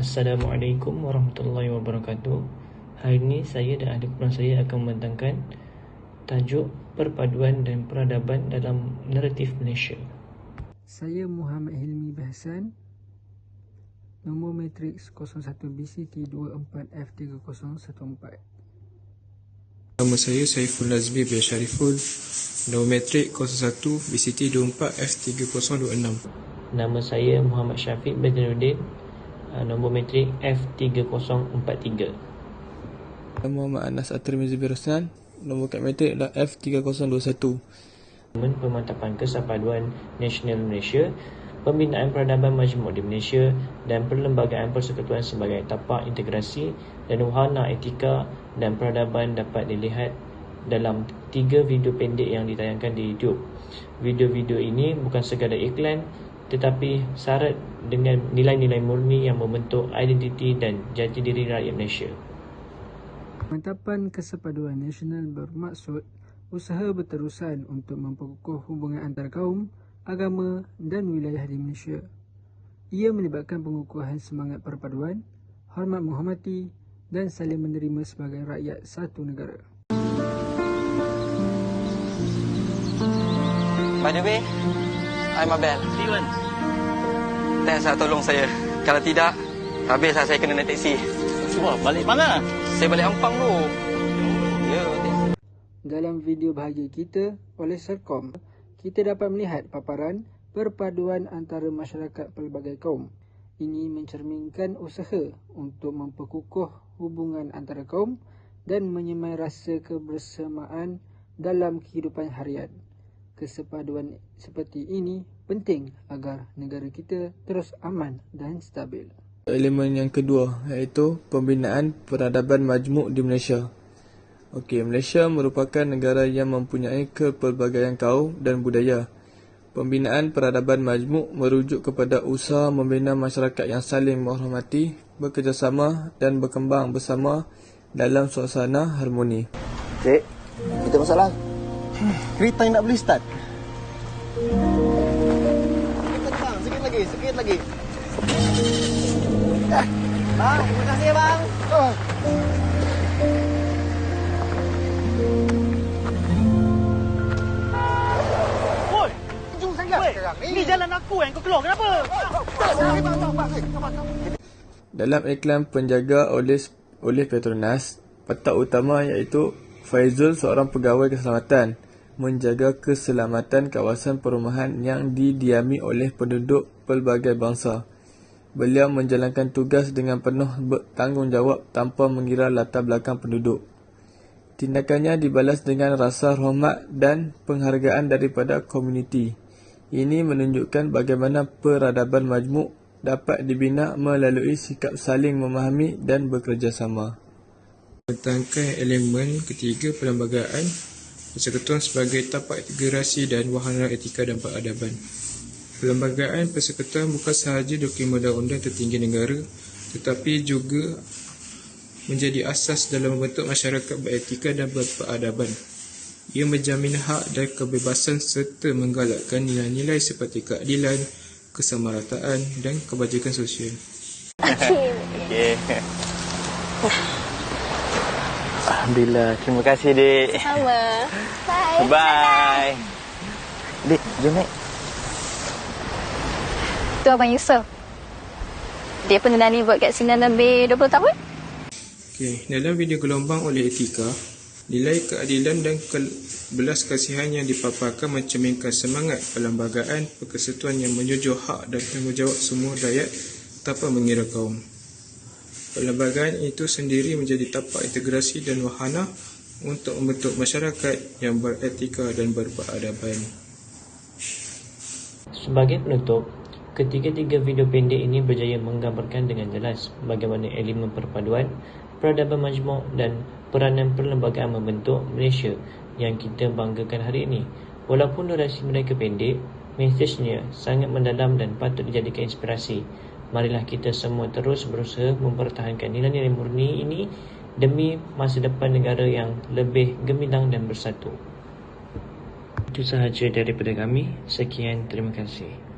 Assalamualaikum warahmatullahi wabarakatuh. Hari ini saya dan ahli kurang saya akan membentangkan tajuk perpaduan dan peradaban dalam naratif Malaysia. Saya Muhammad Hilmi Bahsan. Nombor matriks 01 BCT 24F3014. Nama saya Saiful Nazmi bin Syariful. Nombor matrik 01 BCT 24F3026. Nama saya Muhammad Syafiq Badruddin. Uh, nombor matrik F3043. Nama Muhammad Anas At-Tirmizi bin Rosnan. Nombor kad matrik adalah F3021. Pemantapan Kesepaduan Nasional Malaysia, Pembinaan Peradaban Majmuk di Malaysia dan Perlembagaan Persekutuan sebagai tapak integrasi dan wahana etika dan peradaban dapat dilihat dalam tiga video pendek yang ditayangkan di YouTube. Video-video ini bukan sekadar iklan tetapi syarat dengan nilai-nilai murni yang membentuk identiti dan jati diri rakyat Malaysia. Pemantapan Kesepaduan Nasional bermaksud usaha berterusan untuk memperkukuh hubungan antara kaum, agama dan wilayah di Malaysia. Ia melibatkan pengukuhan semangat perpaduan, hormat menghormati dan saling menerima sebagai rakyat satu negara. By the way, I'm Abel. Steven. Thanks lah tolong saya. Kalau tidak, habislah saya kena naik teksi. Wah, balik mana? Saya balik Ampang tu. Ya. Dalam video bahagia kita oleh Serkom, kita dapat melihat paparan perpaduan antara masyarakat pelbagai kaum. Ini mencerminkan usaha untuk memperkukuh hubungan antara kaum dan menyemai rasa kebersamaan dalam kehidupan harian. Kesepaduan seperti ini penting agar negara kita terus aman dan stabil. Elemen yang kedua iaitu pembinaan peradaban majmuk di Malaysia. Okey, Malaysia merupakan negara yang mempunyai kepelbagaian kaum dan budaya. Pembinaan peradaban majmuk merujuk kepada usaha membina masyarakat yang saling menghormati, bekerjasama dan berkembang bersama dalam suasana harmoni. Cik, kita masalah. Kereta yang nak boleh start. Sikit lagi, sikit lagi. Bang, terima kasih ya bang. Woi, Jom sangat sekarang ni. ni jalan aku yang kau keluar. Kenapa? Tak, tak. Eh. Dalam iklan penjaga oleh oleh Petronas, petak utama iaitu Faizul seorang pegawai keselamatan menjaga keselamatan kawasan perumahan yang didiami oleh penduduk pelbagai bangsa. Beliau menjalankan tugas dengan penuh bertanggungjawab tanpa mengira latar belakang penduduk. Tindakannya dibalas dengan rasa hormat dan penghargaan daripada komuniti. Ini menunjukkan bagaimana peradaban majmuk dapat dibina melalui sikap saling memahami dan bekerjasama. Tentangkan elemen ketiga perlembagaan persekutuan sebagai tapak integrasi dan wahana etika dan peradaban. Perlembagaan persekutuan bukan sahaja dokumen undang-undang tertinggi negara tetapi juga menjadi asas dalam membentuk masyarakat beretika dan berperadaban. Ia menjamin hak dan kebebasan serta menggalakkan nilai-nilai seperti keadilan, kesamarataan dan kebajikan sosial. Okey. Alhamdulillah. Terima kasih, Dik. Sama. Bye. Bye. Dik, jom naik. Tu Abang Yusof. Dia ni buat kat sini lebih 20 tahun. Okey, dalam video gelombang oleh etika, nilai keadilan dan belas kasihan yang dipaparkan mencerminkan semangat perlembagaan perkesetuan yang menjunjung hak dan tanggungjawab semua rakyat tanpa mengira kaum. Perlembagaan itu sendiri menjadi tapak integrasi dan wahana untuk membentuk masyarakat yang beretika dan berperadaban. Sebagai penutup, ketiga-tiga video pendek ini berjaya menggambarkan dengan jelas bagaimana elemen perpaduan, peradaban majmuk dan peranan perlembagaan membentuk Malaysia yang kita banggakan hari ini. Walaupun durasi mereka pendek, mesejnya sangat mendalam dan patut dijadikan inspirasi. Marilah kita semua terus berusaha mempertahankan nilai-nilai murni ini demi masa depan negara yang lebih gemilang dan bersatu. Itu sahaja daripada kami. Sekian, terima kasih.